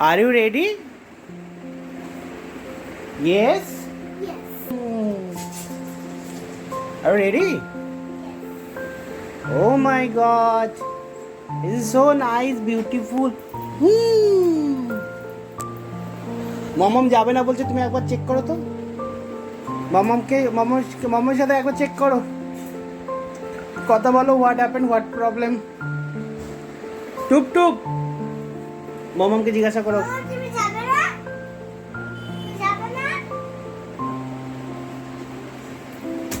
Are you ready? Yes? Yes. Are you ready? Oh my god. This is so nice, beautiful. Hmm. মমম যাবে না বলছে তুমি একবার চেক করো তো মমমকে মমম মমমের সাথে একবার চেক করো কথা বলো হোয়াট হ্যাপেন হোয়াট প্রবলেম টুক টুক মমমকে জিজ্ঞাসা করো।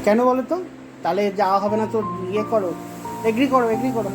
কেন বলো তো? তাহলে যাওয়া হবে না তো ইয়ে করো এগ্রি করো এগ্রি করো।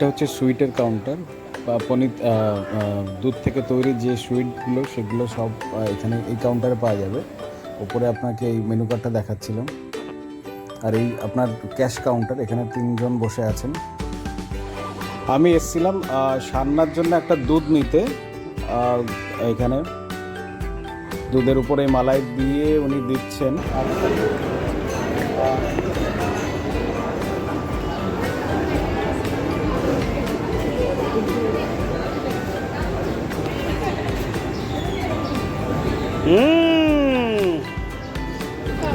দিকটা হচ্ছে সুইটের কাউন্টার আহ, পনির দুধ থেকে তৈরি যে সুইটগুলো সেগুলো সব এখানে এই কাউন্টারে পাওয়া যাবে। ওপরে আপনাকে এই মেনু কার্ডটা দেখাচ্ছিলাম। আর এই আপনার ক্যাশ কাউন্টার এখানে তিনজন বসে আছেন। আমি এসেছিলাম সান্নার জন্য একটা দুধ নিতে। এখানে দুধের উপরে মালাই দিয়ে উনি দিচ্ছেন।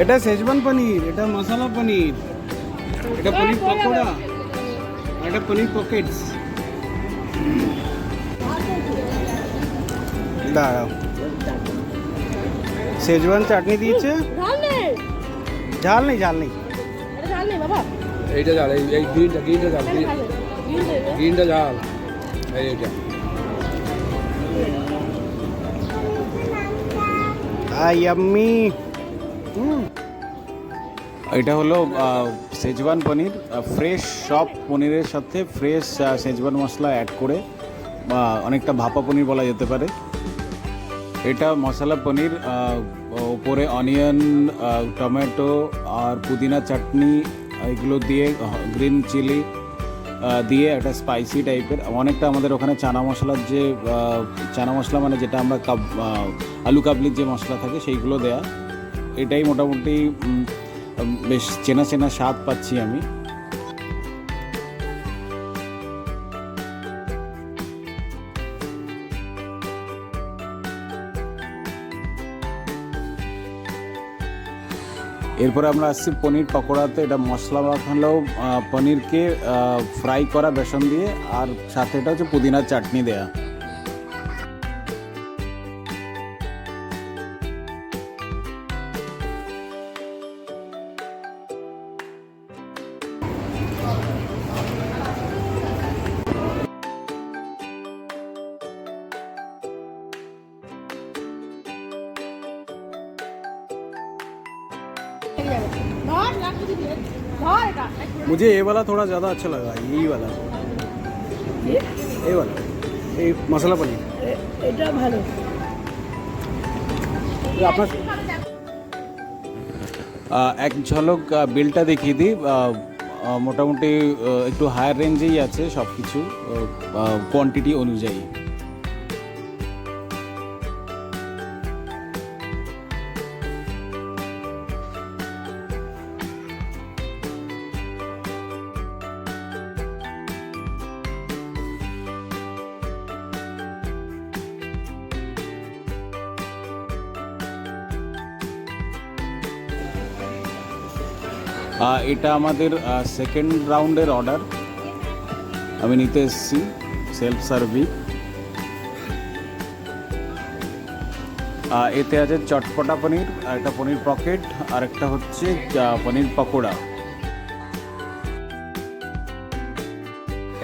এটা শেজওয়ান পনির এটা মশলা পনির এটা পনির পকোড়া এটা পনির পকেটস দাঁড়াও। শেজওয়ান চাটনি দিয়েছে? ঝাল নেই। ঝাল নেই ঝাল ঝাল এইটা জাল এই গ্রিনটা গ্রিনটা দেবে। গ্রিনটা জাল এই এইটা এটা হলো আহ, শেজওয়ান পনির ফ্রেশ সব পনিরের সাথে ফ্রেশ শেজওয়ান মশলা অ্যাড করে বা অনেকটা ভাপা পনির বলা যেতে পারে। এটা মশলা পনির ওপরে অনিয়ন টমেটো আর পুদিনা চাটনি এগুলো দিয়ে গ্রিন চিলি দিয়ে একটা স্পাইসি টাইপের অনেকটা আমাদের ওখানে চানা মশলার যে চানা মশলা মানে যেটা আমরা কাব আলু কাবলির যে মশলা থাকে সেইগুলো দেয়া। এটাই মোটামুটি বেশ চেনা চেনা স্বাদ পাচ্ছি আমি। এরপরে আমরা আসছি পনির পকোড়াতে। এটা মশলা মাখানো পনিরকে ফ্রাই করা বেসন দিয়ে, আর সাথে এটা হচ্ছে পুদিনার চাটনি দেয়া। मुझे ये वाला थोड़ा ज़्यादा अच्छा लगा यही वाला ये वाला ये मसाला पनीर এটা ভালো ये আপনার আহ, এক ঝলক আহ, বিলটা দেখিয়ে দিই আহ, আহ, মোটামুটি আহ, একটু হায়ার রেঞ্জেই আছে সব কিছু কোয়ান্টিটি অনুযায়ী এটা আমাদের সেকেন্ড রাউন্ডের অর্ডার আমি নিতে এসেছি সেলফ সার্ভিস এতে আছে চটপটা পনির, আর একটা পনির পকেট, আর একটা হচ্ছে পনির পকোড়া।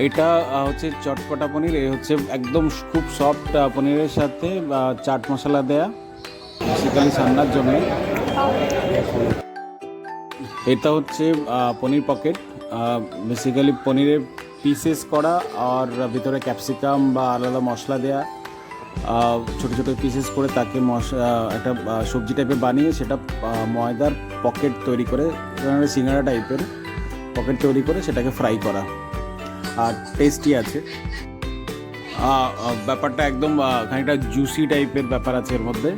এটা হচ্ছে চটপটা পনির, এ হচ্ছে একদম খুব সফট পনিরের সাথে চাট মশলা দেয়া। বেসিক্যালি সান্নার জন্য এটা হচ্ছে পনির পকেট। বেসিক্যালি পনিরের পিসেস করা আর ভিতরে ক্যাপসিকাম বা আলাদা মশলা দেয়া। ছোটো ছোট পিসেস করে তাকে মশলা একটা সবজি টাইপের বানিয়ে সেটা ময়দার পকেট তৈরি করে মানে সিঙ্গারা টাইপের পকেট তৈরি করে সেটাকে ফ্রাই করা। আর টেস্টি আছে। ব্যাপারটা একদম খানিকটা জুসি টাইপের ব্যাপার আছে এর মধ্যে।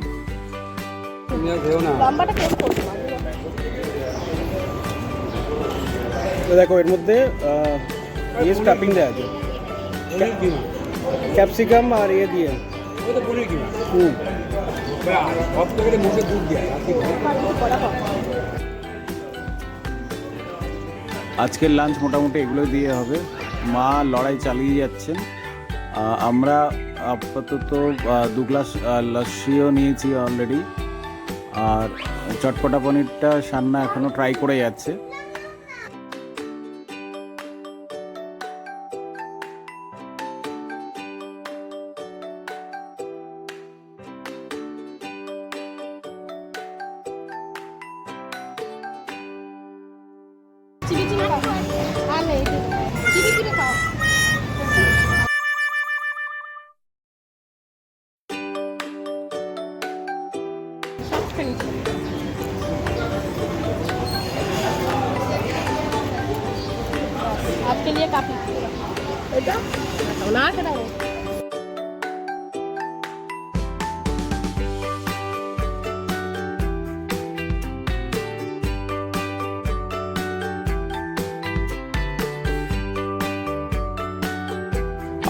দেখো এর মধ্যে ইয়ে স্টাফিং দেওয়া আছে। ক্যাপসিকাম আর ইয়ে দিয়ে। হুম। আজকের লাঞ্চ মোটামুটি এগুলো দিয়ে হবে। মা লড়াই চালিয়ে যাচ্ছেন। আমরা আপাতত দু গ্লাস লস্যিও নিয়েছি অলরেডি আর চটপটা পনিরটা সান্না এখনও ট্রাই করে যাচ্ছে।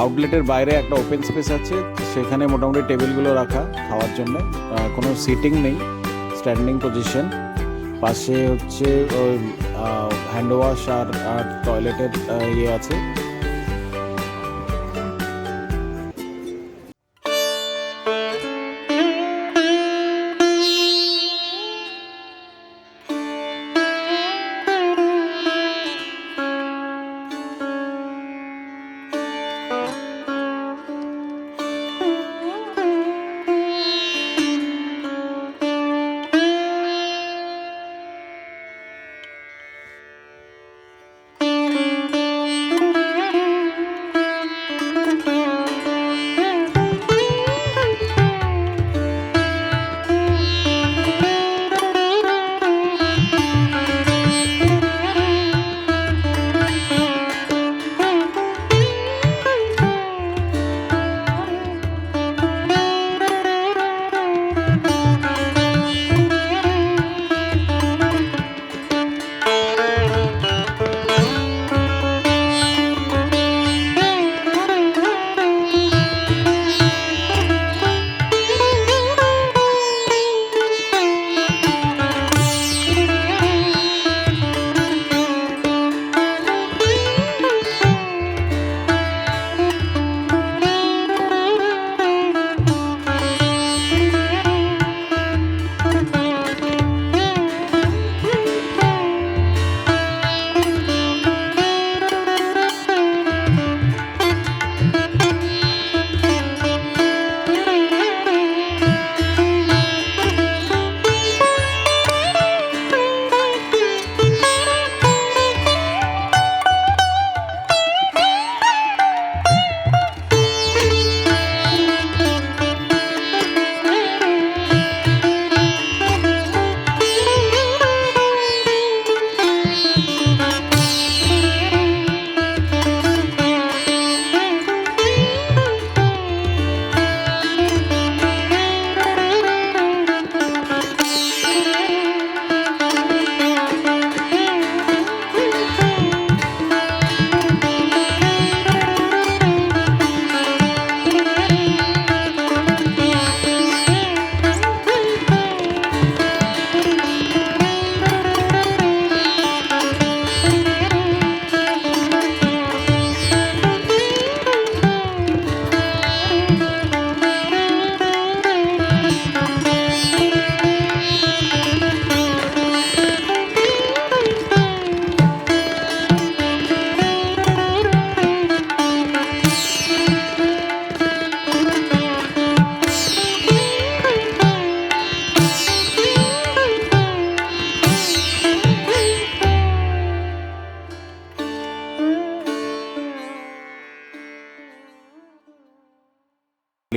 আউটলেটের বাইরে একটা ওপেন স্পেস আছে। সেখানে মোটামুটি টেবিলগুলো রাখা খাওয়ার জন্য। কোনো সিটিং নেই স্ট্যান্ডিং পজিশন পাশে হচ্ছে হ্যান্ড ওয়াশ আর আর টয়লেটের ইয়ে আছে।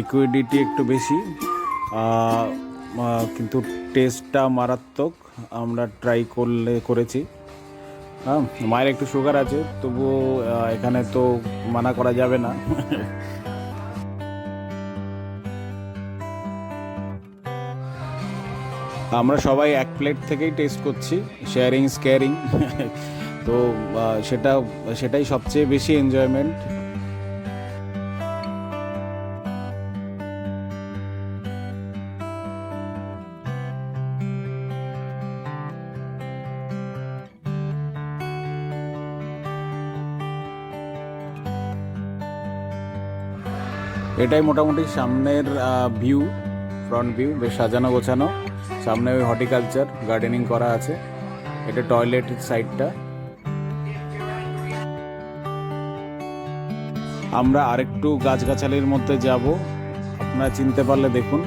লিকুইডিটি একটু বেশি কিন্তু টেস্টটা মারাত্মক, আমরা ট্রাই করলে, করেছি। হ্যাঁ মায়ের একটু সুগার আছে, তবুও এখানে তো মানা করা যাবে না। আমরা সবাই এক প্লেট থেকেই টেস্ট করছি শেয়ারিং স্কেয়ারিং তো সেটা, সেটাই সবচেয়ে বেশি এনজয়মেন্ট এটাই মোটামুটি সামনের ভিউ ফ্রন্ট ভিউ বেশ সাজানো গোছানো। সামনে ওই হর্টিকালচার গার্ডেনিং করা আছে। এটা টয়লেট সাইডটা আমরা আরেকটু গাছগাছালির মধ্যে যাব। আপনারা চিনতে পারলে দেখুন।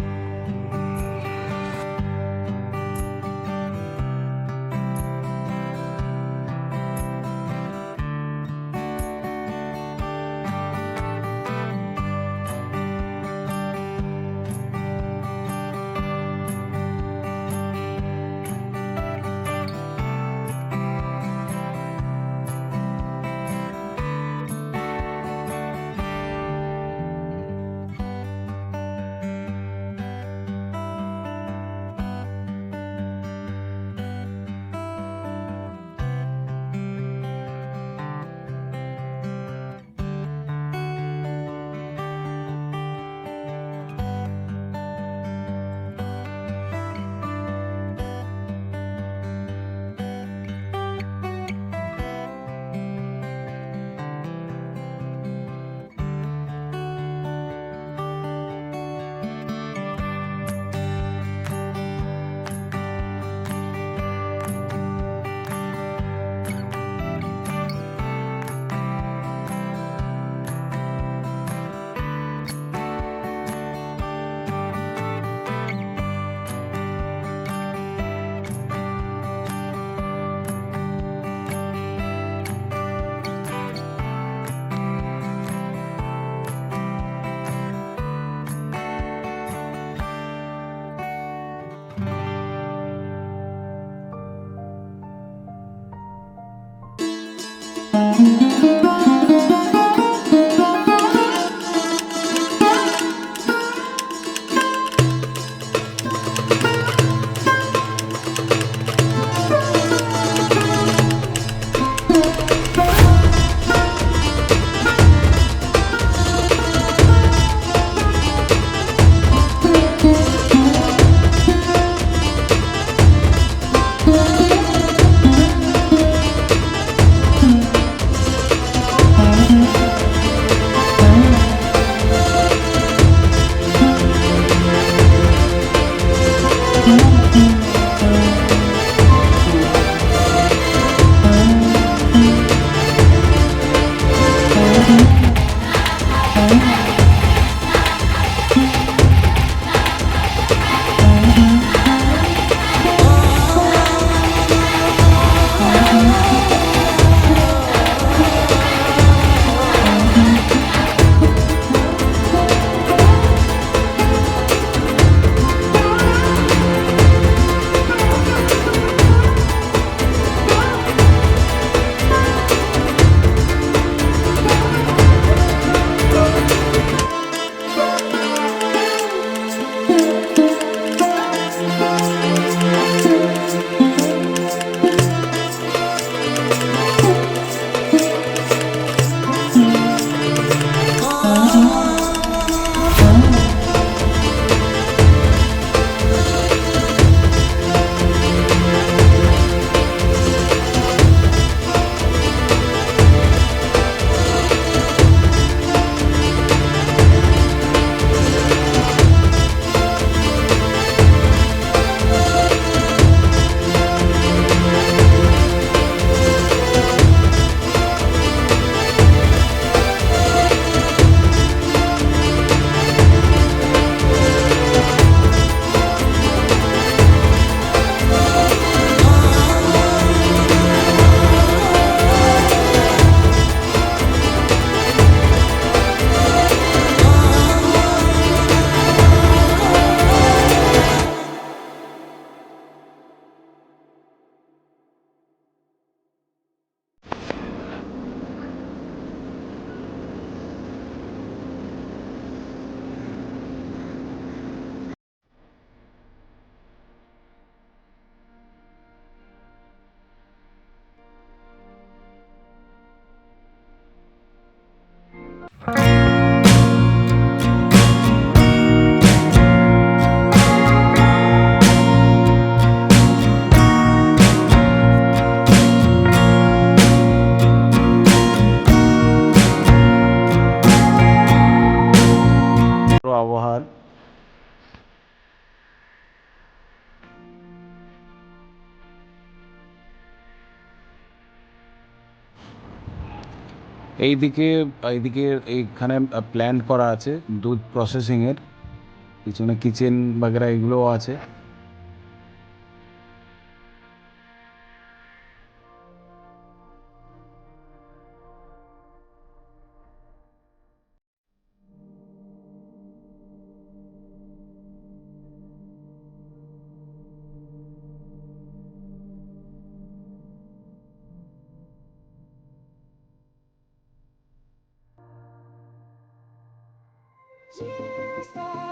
আবহাওয়ার এইদিকে এইদিকে এইখানে প্ল্যান করা আছে দুধ প্রসেসিংয়ের পিছনে কিচেন বাগেরা এগুলোও আছে। tears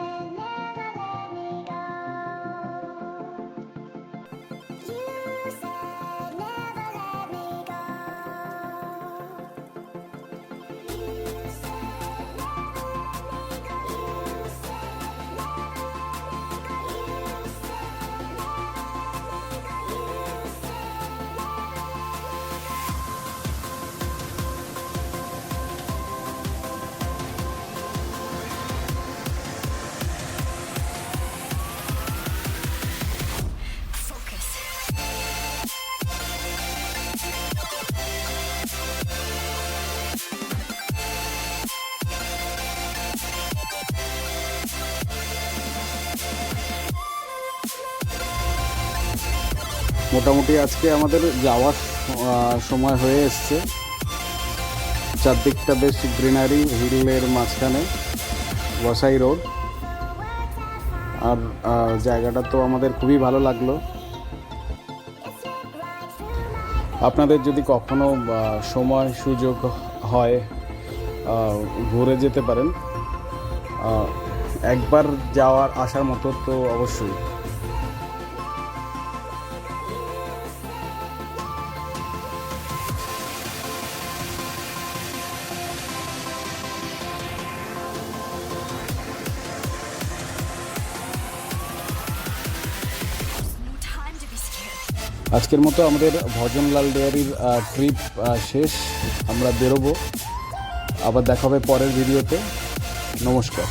মোটামুটি আজকে আমাদের যাওয়ার সময় হয়ে এসছে। চারদিকটা বেশ গ্রিনারি হিলের মাঝখানে বসাই রোড। আর জায়গাটা তো আমাদের খুবই ভালো লাগল। আপনাদের যদি কখনো সময় সুযোগ হয় ঘুরে যেতে পারেন। একবার যাওয়ার আসার মতো তো অবশ্যই। আজকের মতো আমাদের ভজনলাল ডেয়ারির ট্রিপ শেষ। আমরা বেরোবো। আবার দেখা হবে পরের ভিডিওতে নমস্কার।